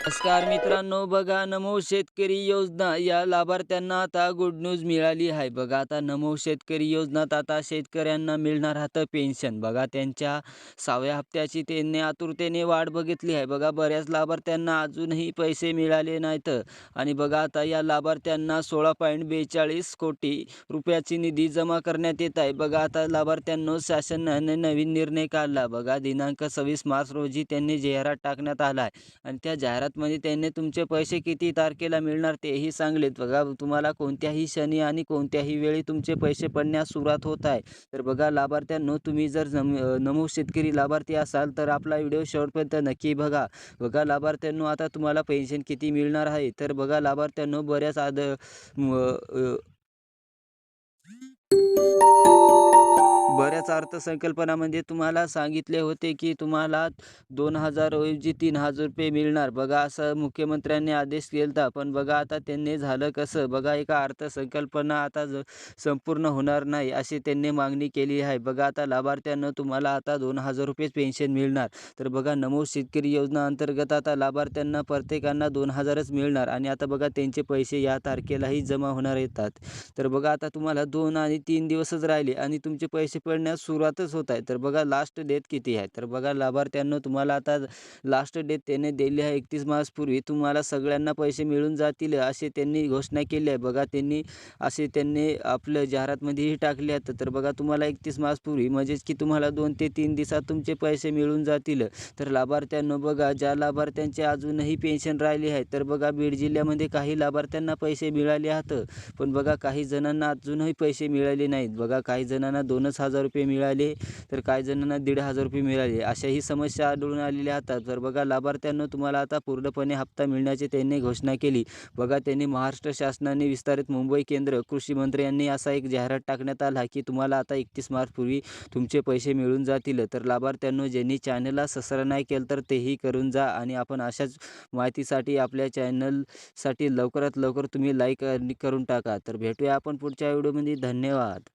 नमस्कार मित्रांनो बघा नमो शेतकरी योजना. या लाभार्थ्यांना आता गुड न्यूज मिळाली आहे. बघा आता नमो शेतकरी योजनात आता शेतकऱ्यांना मिळणार आता पेन्शन बघा त्यांच्या सहाव्या हप्त्याची त्यांनी आतुरतेने वाट बघितली आहे. बघा बऱ्याच लाभार्थ्यांना अजूनही पैसे मिळाले नाहीत. आणि बघा आता या लाभार्थ्यांना सोळा पॉईंट बेचाळीस कोटी रुपयाची निधी जमा करण्यात येत आहे. बघा आता लाभार्थ्यांनो शासनाने नवीन निर्णय काढला. बघा दिनांक सव्वीस मार्च रोजी त्यांनी जाहिरात टाकण्यात आला आहे. आणि त्या जाहिरात म्हणजे त्यांनी तुमचे पैसे किती तारखेला मिळणार तेही सांगलेत. बघा तुम्हाला कोणत्याही क्षणी आणि कोणत्याही वेळी तुमचे पैसे पडण्यास सुरुवात होत आहे. तर बघा लाभार्थ्यांनो तुम्ही जर नम नमो शेतकरी लाभार्थी असाल तर आपला व्हिडिओ शेवटपर्यंत नक्की बघा. बघा लाभार्थ्यांनो आता तुम्हाला पेन्शन किती मिळणार आहे? तर बघा लाभार्थ्यांनो बऱ्याच आद याचा अर्थसंकल्पना म्हणजे अर्थसंकल्पनामध्ये तुम्हाला सांगितले होते की तुम्हाला दोन हजार ऐवजी तीन हजार रुपये मिळणार. बघा असं मुख्यमंत्र्यांनी आदेश केला पण बघा आता त्यांनी झालं कसं? बघा एका अर्थसंकल्पना आता ज संपूर्ण होणार नाही अशी त्यांनी मागणी केली आहे. बघा आता लाभार्थ्यांना तुम्हाला आता दोन हजार रुपयेच पेन्शन मिळणार. तर बघा नमो शेतकरी योजना अंतर्गत आता लाभार्थ्यांना प्रत्येकांना दोन हजारच मिळणार आणि आता बघा त्यांचे पैसे या तारखेलाही जमा होणार येतात. तर बघा आता तुम्हाला दोन आणि तीन दिवसच राहिले आणि तुमचे पैसे पडण्यास सुरुवातच होत आहे. तर बघा लास्ट डेट किती आहे? तर बघा लाभार्थ्यांना तुम्हाला आता लास्ट डेट त्याने दिली आहे एकतीस मार्चपूर्वी. तुम्हाला सगळ्यांना पैसे मिळून जातील असे त्यांनी घोषणा केली आहे. बघा त्यांनी असे त्यांनी आपलं जाहिरातमध्येही टाकले आहेत तर बघा तुम्हाला एकतीस मार्चपूर्वी म्हणजेच की तुम्हाला दोन ते तीन दिवसात तुमचे पैसे मिळून जातील. तर लाभार्थ्यांना बघा ज्या लाभार्थ्यांचे अजूनही पेन्शन राहिली आहे तर बघा बीड जिल्ह्यामध्ये काही लाभार्थ्यांना पैसे मिळाले आहेत. पण बघा काही जणांना अजूनही पैसे मिळाले नाहीत. बघा काही जणांना दोनच हजार रुपये मिळाले तर काही जणांना दीड हजार रुपये मिळाले. अशाही समस्या आढळून आलेल्या आहेत तर बघा लाभार्थ्यांना तुम्हाला आता पूर्णपणे हप्ता मिळण्याची त्यांनी घोषणा केली. बघा त्यांनी महाराष्ट्र शासनाने विस्तारित मुंबई केंद्र कृषी मंत्र्यांनी असा एक जाहिरात टाकण्यात आला की तुम्हाला आता एकतीस मार्चपूर्वी तुमचे पैसे मिळून जातील. तर लाभार्थ्यांनो ज्यांनी चॅनलला सबस्क्राईब नाही केलं तर तेही करून जा आणि आपण अशाच माहितीसाठी आपल्या चॅनलसाठी लवकरात लवकर तुम्ही लाईक करून टाका. तर भेटूया आपण पुढच्या व्हिडिओमध्ये. धन्यवाद.